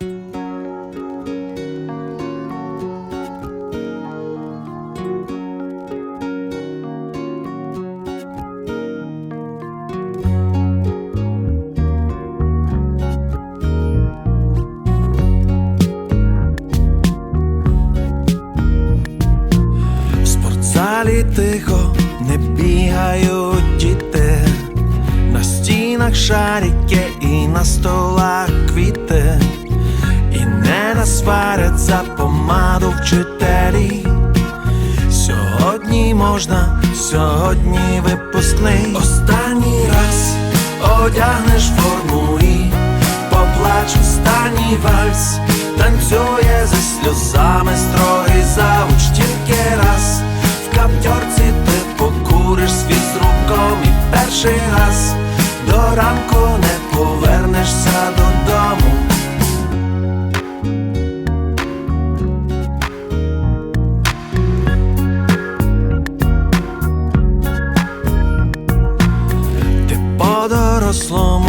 В тихо не бігають діти, на стінах шарики і на столах вчителі. Сьогодні можна, сьогодні випускний. Останній раз одягнеш форму і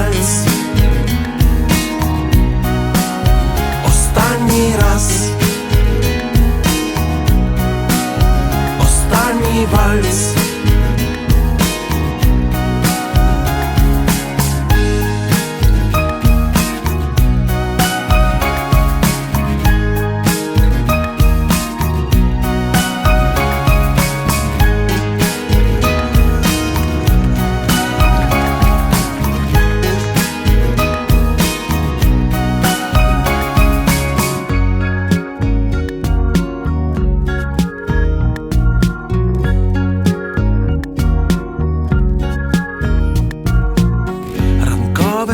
вальс. Останній раз. Останній вальс.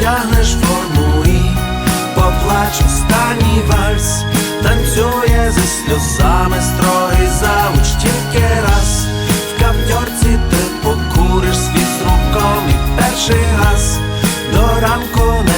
одягнеш форму і поплач останній вальс, танцює зі сльозами строгий завуч тільки раз, в каптьорці ти покуриш свій з руком і перший раз до ранку.